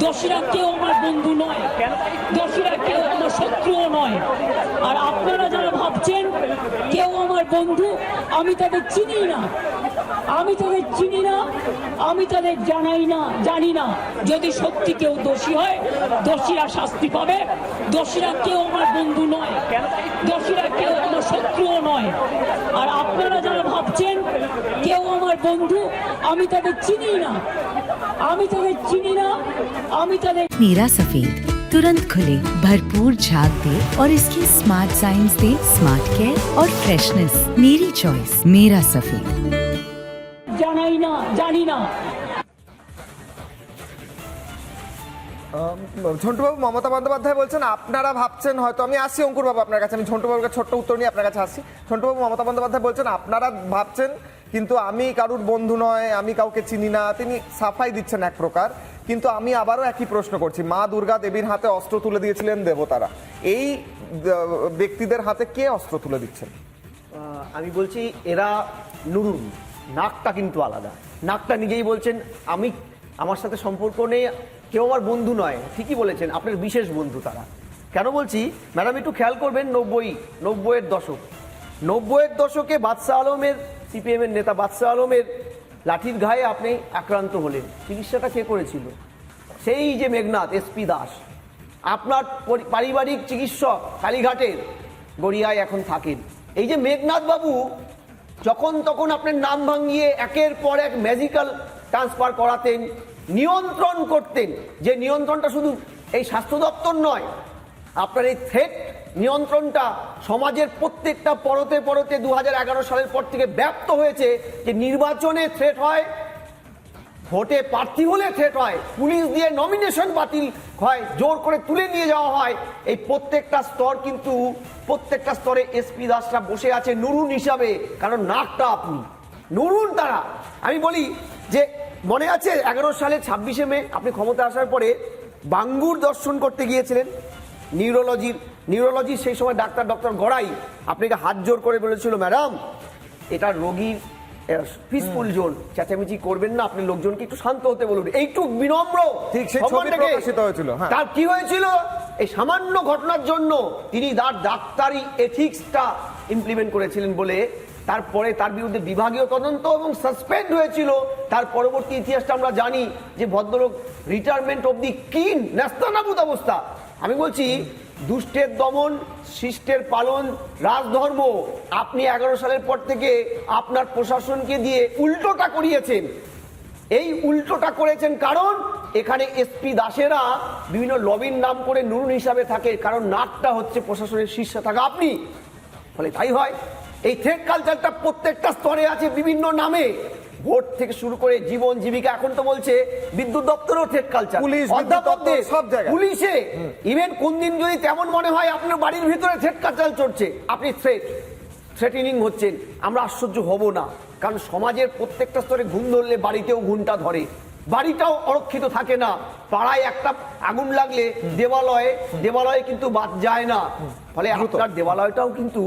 দোষীরা কেউ আমার বন্ধু নয়। দোষীরা কেউ আমার শত্রুও নয়। আর আপনারা যারা ভাবছেন কেউ আমার বন্ধু, আমি তাদের চিনি না। আমি তাদের চিনি না, আমি তাদের জানাই না, জানি না। যদি সত্যি কেউ দোষী হয়, দোষীরা শাস্তি পাবে। দোষীরা কেউ আমার বন্ধু নয়। দোষীরা কেউ আমার শত্রুও নয়। আর আপনারা যারা ভাবছেন কেউ আমার বন্ধু, আমি তাদের চিনি না। আমি তাদের চিনি না আমি তাদের नीरा सफेद तुरंत खुले भरपूर झाग दे और इसकी स्मार्ट साइंस दे स्मार्ट केयर और फ्रेशनेस मेरी चॉइस मेरा सफेद জানাই না জানি না ঝন্টুবাবু মমতা বন্দ্যোপাধ্যায় বলছেন আপনারা ভাবছেন হয়তো আমি আসি অঙ্কুরবাবু আপনার কাছে আমি ঝন্টুবাবুকে ছোট্ট উত্তর নিয়ে আপনার কাছে আসি ঝন্টুবাবু মমতা বন্দ্যোপাধ্যায় বলছেন আপনারা ভাবছেন কিন্তু আমি কারুর বন্ধু নয়, আমি কাউকে চিনি না, তিনি সাফাই দিচ্ছেন এক প্রকার। কিন্তু আমি আবারও একই প্রশ্ন করছি, মা দুর্গা দেবীর হাতে অস্ত্র তুলে দিয়েছিলেন দেবতারা। এই ব্যক্তিদের হাতে কে অস্ত্র তুলে দিচ্ছেন? আমি বলছি এরা নুরুন নাকটা কিন্তু আলাদা। নাকটা নিজেই বলছেন, আমি, আমার সাথে সম্পর্ক নেই, কেউ আমার বন্ধু নয়। ঠিকই বলেছেন, আপনার বিশেষ বন্ধু তারা। কেন বলছি? ম্যাডাম, একটু খেয়াল করবেন, নব্বই, নব্বইয়ের দশক। নব্বইয়ের দশকে বাদশাহ আলমের সিপিএম এর নেতা বাদশাহ আলমের লাঠির ঘায়ে আপনি আক্রান্ত হলেন। চিকিৎসাটা কে করেছিল? সেই যে মেঘনাথ এসপি দাস। আপনার পারিবারিক চিকিৎসক কালীঘাটের গড়িয়ায় এখন থাকেন। এই যে মেঘনাথ বাবু, যখন তখন আপনার নাম ভাঙিয়ে একের পর এক ম্যাজিক্যাল ট্রান্সফার করাতেন, নিয়ন্ত্রণ করতেন। যে নিয়ন্ত্রণটা শুধু এই স্বাস্থ্য দপ্তর নয় আপনার এই থ্রেট নিয়ন্ত্রণটা সমাজের প্রত্যেকটা পরতে পরতে দু হাজার এগারো সালের পর থেকে ব্যপ্ত হয়েছে যে নির্বাচনে থ্রেট হয়, ভোটে প্রার্থী হলে থ্রেট হয়, পুলিশ দিয়ে নমিনেশন বাতিল হয়, জোর করে তুলে নিয়ে যাওয়া হয়। এই প্রত্যেকটা স্তর কিন্তু, প্রত্যেকটা স্তরে এসপি দাসরা বসে আছে নুরুন হিসাবে, কারণ নাকটা আপনি। নুরুন তারা। আমি বলি যে, মনে আছে এগারো সালে ছাব্বিশে মে, আপনি ক্ষমতা আসার পরে বাঙ্গুর দর্শন করতে গিয়েছিলেন। নিউরোলজির নিউরোলজি সেই সময় ডাক্তার ডক্টর গড়াই আপনাকে হাত জোর করে বলেছিল ম্যাডাম এটা রোগীর পিসফুল জোন চেঁচামেচি করবেন না আপনি লোকজনকে একটু শান্ত হতে বলুন। এইটু বিনম্র ঠিক, সেই ছবি প্রকাশিত হয়েছিল, হ্যাঁ। তার কি হয়েছিল? এই সামান্য ঘটনার জন্য তিনি তার ডাক্তারি এথিক্সটা ইমপ্লিমেন্ট করেছিলেন বলে তারপরে তার বিরুদ্ধে বিভাগীয় তদন্ত এবং সাসপেন্ড হয়েছিল। তার পরবর্তী ইতিহাসটা আমরা জানি যে ভদ্রলোক রিটায়ারমেন্ট অব দি কিন ন্যস্তানাবুদ অবস্থা। আমি বলছি, দুষ্টের দমন, শিষ্টের পালন, রাজধর্ম, আপনি এগারো সালের পর থেকে আপনার প্রশাসনকে দিয়ে উল্টোটা করিয়েছেন। এই উল্টোটা করেছেন কারণ, এখানে এসপি দাসেরা বিভিন্ন লবির নাম করে নুরুন হিসাবে থাকে, কারণ নাকটা হচ্ছে প্রশাসনের শীর্ষে থাকা আপনি। ফলে তাই হয়, এই থ্রেড কালচারটা প্রত্যেকটা স্তরে আছে, বিভিন্ন নামে। ভোট থেকে শুরু করে জীবন জীবিকা এখন তো বলছে বিদ্যুৎ দপ্তরও থ্রেড কালচার পুলিশ, অধ্যাপকদের সব জায়গায়। পুলিশে ইভেন কোন দিন যদি তেমন মনে হয় আপনার বাড়ির ভিতরে থ্রেড কালচার চলছে আপনি থ্রেড থ্রেটেনিং হচ্ছেন। আমরা আশ্চর্য হব না কারণ সমাজের প্রত্যেকটা স্তরে ঘুম ধরলে বাড়িতেও ঘুমটা ধরে। বাড়িটাও অরক্ষিত থাকে না পাড়ায় একটা আগুন লাগলে দেবালয়ে দেবালয়ে কিন্তু বাদ যায় না। ফলে আপনার দেবালয়টাও কিন্তু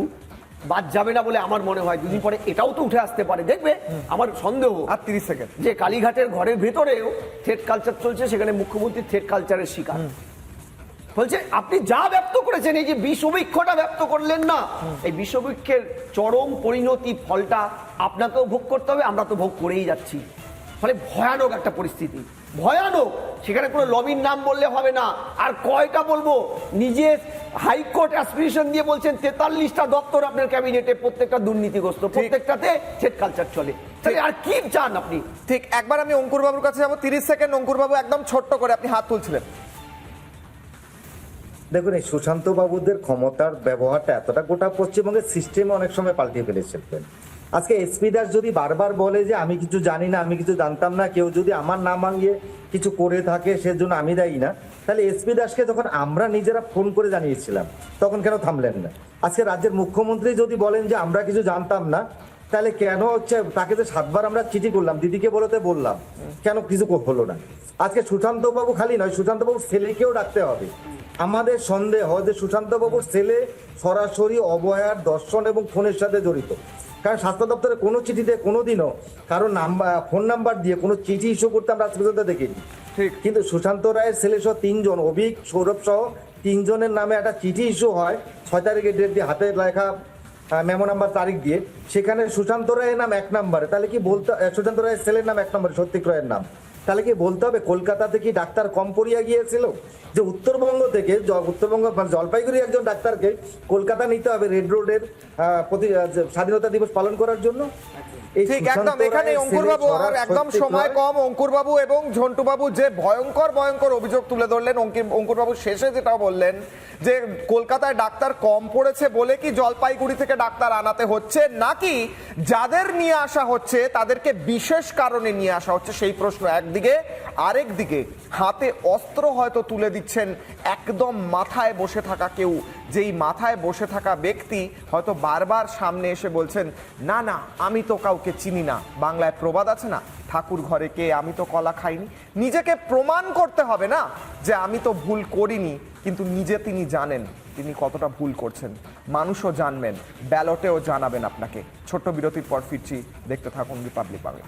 বাদ যাবে না বলে আমার মনে হয়। দুদিন পরে এটাও তো উঠে আসতে পারে। দেখবে আমার সন্দেহ। আর তিরিশ সেকেন্ড। যে কালীঘাটের ঘরের ভেতরেও থ্রেড কালচার চলছে সেখানে মুখ্যমন্ত্রী থ্রেড কালচারের শিকার। বলছে আপনি যা ব্যক্ত করেছেন এই যে বিষবৃক্ষটা ব্যক্ত করলেন না এই বিষবৃক্ষের চরম পরিণতি ফলটা আপনাকেও ভোগ করতে হবে আমরা তো ভোগ করেই যাচ্ছি। ফলে ভয়ানক একটা পরিস্থিতি। ভয়ানক। সেখানে কোনো লবির নাম বললে হবে না। আর কয়টা বলব? নিজে হাইকোর্ট অ্যাসপিরেশন দিয়ে বলছেন তেতাল্লিশটা দপ্তর আপনার ক্যাবিনেটে প্রত্যেকটা দুর্নীতিগ্রস্ত প্রত্যেকটাতে থ্রেড কালচার চলে। তাহলে আর কি চান আপনি? ঠিক একবার আমি অঙ্কুর বাবুর কাছে যাব তিরিশ সেকেন্ড অঙ্কুর বাবু একদম ছোট্ট করে আপনি হাত তুলছিলেন। দেখুন এই সুশান্ত বাবুদের ক্ষমতার ব্যবহারটা এতটা গোটা পশ্চিমবঙ্গের সিস্টেমে অনেক সময় পাল্টে ফেলেছিলেন আজকে এসপি দাস যদি বারবার বলে যে আমি কিছু জানি না, আমি কিছু জানতাম না, কেউ যদি আমার নাম ভাঙিয়ে কিছু করে থাকে, সেজন্য আমি দায়ী না। তাহলে এসপি দাসকে যখন আমরা নিজেরা ফোন করে জানিয়েছিলাম, তখন কেন থামলেন না? আজকে রাজ্যের মুখ্যমন্ত্রী যদি বলেন যে আমরা কিছু জানতাম না, তাহলে কেন হচ্ছে তাকে তো সাতবার আমরা চিঠি করলাম, দিদিকে বলতে বললাম, কেন কিছু হলো না? আজকে সুশান্ত বাবু খালি নয় সুশান্ত বাবু ছেলেকেও ডাকতে হবে। আমাদের সন্দেহ যে সুশান্ত বাবুর ছেলে সরাসরি অবহেয়ার দর্শন এবং ফোনের সাথে জড়িত। কারণ স্বাস্থ্য দপ্তরে কোনো চিঠিতে কোনো দিনও কারও নাম্বার ফোন নাম্বার দিয়ে কোনো চিঠি ইস্যু করতে আমরা আজ পর্যন্ত দেখিনি। ঠিক। কিন্তু সুশান্ত রায়ের ছেলে সহ তিনজন অভিক সৌরভ সহ তিনজনের নামে একটা চিঠি ইস্যু হয় ছয় তারিখের ডেট দিয়ে হাতে লেখা মেমো নাম্বার তারিখ দিয়ে। সেখানে সুশান্ত রায়ের নাম এক নম্বরে। তাহলে কি বলতে সুশান্ত রায়ের ছেলের নাম এক নম্বরে সত্যিক রায়ের নাম? তাহলে কি বলতে হবে কলকাতাতে কি ডাক্তার কম পড়িয়া গিয়েছিল? যে উত্তরবঙ্গ থেকে উত্তরবঙ্গ মানে জলপাইগুড়ি একজন ডাক্তারকে কলকাতা নিতে হবে রেড রোডের প্রতি স্বাধীনতা দিবস পালন করার জন্য? এই ঠিক একদম এখানে অঙ্কুর বাবু ছড়ার একদম সময় কম। অঙ্কুর বাবু এবং ঝন্টু বাবু যে ভয়ঙ্কর ভয়ঙ্কর অভিযোগ তুলে ধরলেন অঙ্কুর বাবু শেষে যেটা বললেন যে কলকাতায় ডাক্তার কম পড়েছে বলে কি জলপাইগুড়ি থেকে ডাক্তার আনাতে হচ্ছে? নাকি যাদের নিয়ে আসা হচ্ছে তাদেরকে বিশেষ কারণে নিয়ে আসা হচ্ছে? সেই প্রশ্ন একদিকে। আরেক দিকে হাতে অস্ত্র হয়তো তুলে দিচ্ছেন একদম মাথায় বসে থাকা কেউ যেই মাথায় বসে থাকা ব্যক্তি হয়তো বারবার সামনে এসে বলছেন, না না, আমি তো কাউকে চিনি না। বাংলায় প্রবাদ আছে না? ঠাকুর ঘরে কে? আমি তো কলা খাইনি। নিজেকে প্রমাণ করতে হবে না যে আমি তো ভুল করিনি, কিন্তু নিজে তিনি জানেন তিনি কতটা ভুল করছেন। মানুষও জানবেন, ব্যালটেও জানাবেন আপনাকে। ছোট্ট বিরতির পর ফিরছি, দেখতে থাকুন রিপাবলিক বাংলা।